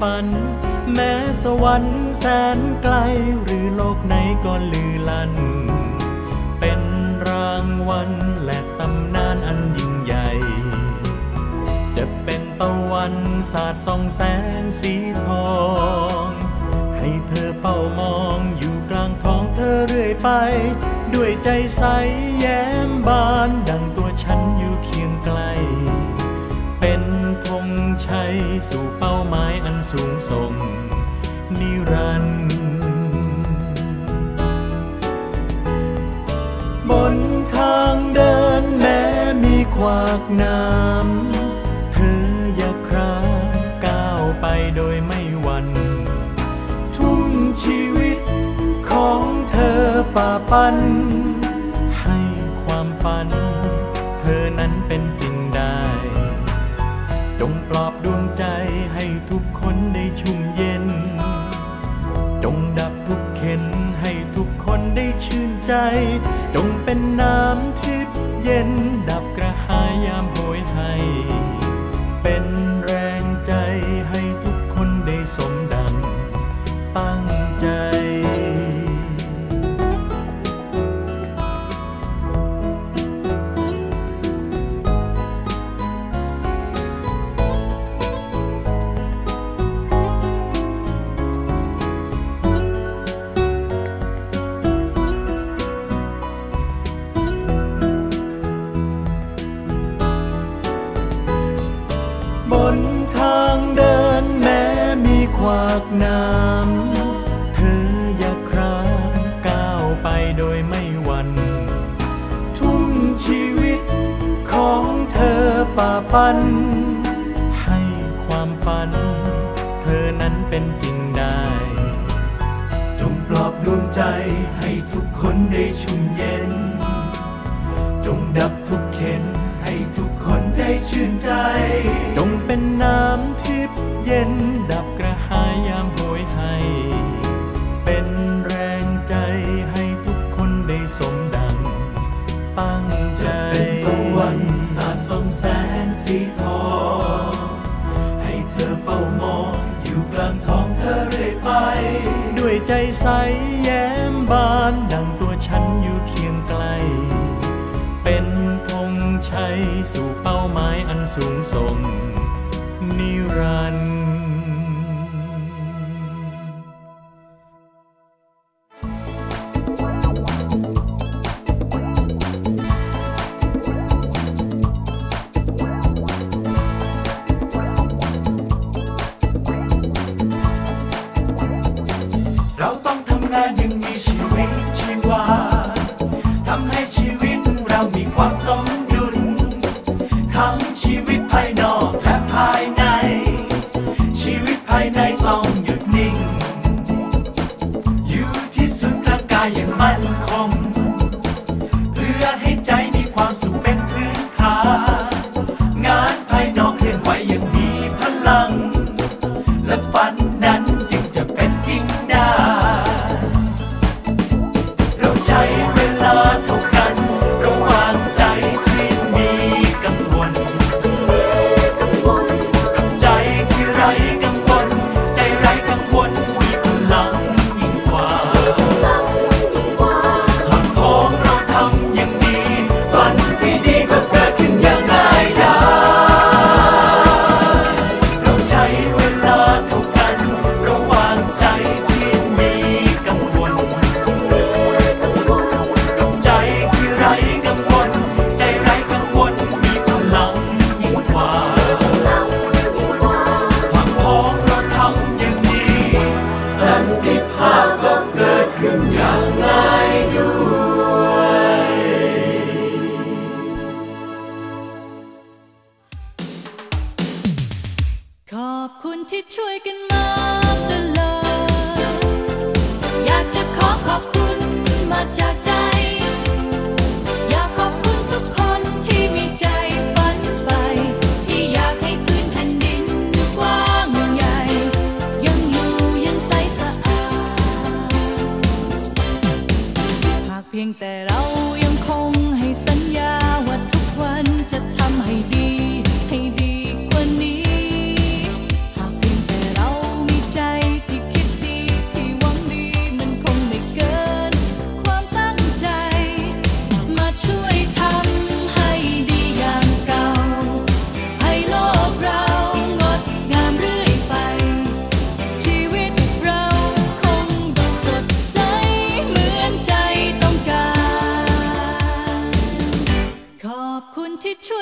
ฝัน แม้สวรรค์แสนไกลหรือโลกไหนก็ลือลัน เป็นรางวัลและตำนานอันยิ่งใหญ่ จะเป็นตะวันสาดส่องแสงสีทอง ให้เธอเฝ้ามองอยู่กลางท้องเธอเรื่อยไป ด้วยใจใสแย้มบานดัง สู่เป้าหมายอันสูงส่งนิรันดร์บนทางเดินแม้มีขวากน้ำเธออย่าครางก้าวไปโดยไม่หวั่นทุ่มชีวิตของเธอฝ่าฟัน ให้ความฝัน เธอนั้นเป็นจริงได้ จงปลอบดวง ใจ จงเป็นน้ำทิพย์เย็นดับากน้ำ เธออย่าครางก้าวไปโดยไม่หวัน่น ทุ่มชีวิตของเธอฝ่าฟัน ให้ความฝัน เธอนั้นเป็นจริงได้ จงปลอบดวงใจให้ทุกคนได้ชุ่มเย็น จงดับทุกเข็นให้ทุกคนได้ชื่นใจ จงเป็นน้ำทิพย์เย็นดับกระ ไป ด้วยใจใสแย้มบานดังตัวฉันอยู่เคียงไกล เป็นธงชัยสู่เป้าหมายอันสูงส่งนิรันดร์ และ ขอบคุณที่ช่วยกันมาตลอด อยากจะขอขอบคุณมาจากใจ อยากขอบคุณทุกคนที่มีใจฝันใฝ่ที่อยากให้พื้นแผ่นดินกว้างใหญ่ ยังอยู่ยังใสสะอาดหากเพียงแต่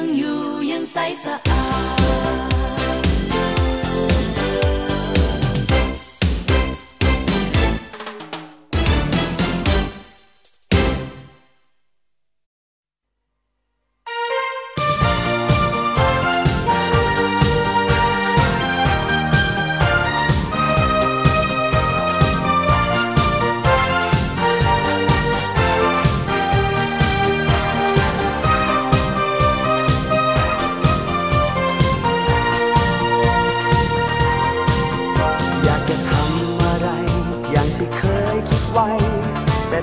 ยังอยู่ยัง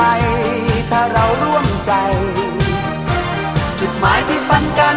ไป ถ้าเราร่วมใจ จุดหมายที่ฝันกัน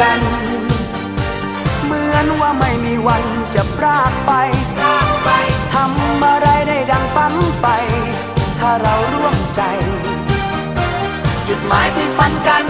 กัน เหมือนว่าไม่มีวันจะพรากไปพรากไปทำอะไรได้ดังฝันไป ถ้าเราร่วมใจ จุดหมายที่ฝันกัน